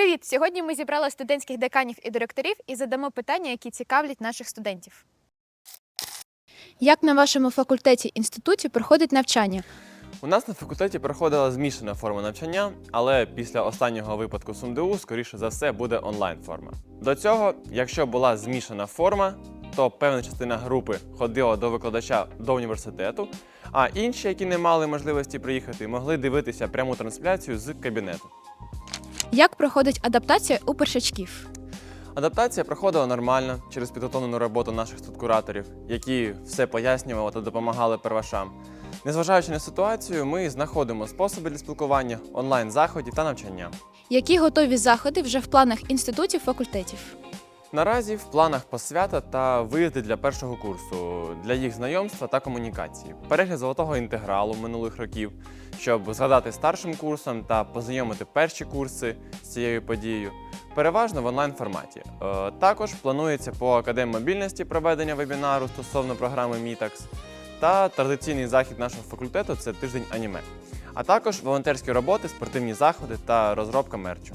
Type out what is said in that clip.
Привіт! Сьогодні ми зібрали студентських деканів і директорів і задамо питання, які цікавлять наших студентів. Як на вашому факультеті інституті проходить навчання? У нас на факультеті проходила змішана форма навчання, але після останнього випадку СумДУ, скоріше за все, буде онлайн-форма. До цього, якщо була змішана форма, то певна частина групи ходила до викладача до університету, а інші, які не мали можливості приїхати, могли дивитися пряму трансляцію з кабінету. Як проходить адаптація у першачків? Адаптація проходила нормально через підготовлену роботу наших студкураторів, які все пояснювали та допомагали первашам. Незважаючи на ситуацію, ми знаходимо способи для спілкування, онлайн-заходів та навчання. Які готові заходи вже в планах інститутів факультетів? Наразі в планах посвята та виїзди для першого курсу, для їх знайомства та комунікації, перегляд золотого інтегралу минулих років, щоб згадати старшим курсом та познайомити перші курси з цією подією, переважно в онлайн форматі. Е, Також планується по академії мобільності проведення вебінару стосовно програми Мітакс. та традиційний захід нашого факультету це тиждень аніме, а також волонтерські роботи, спортивні заходи та розробка мерчу.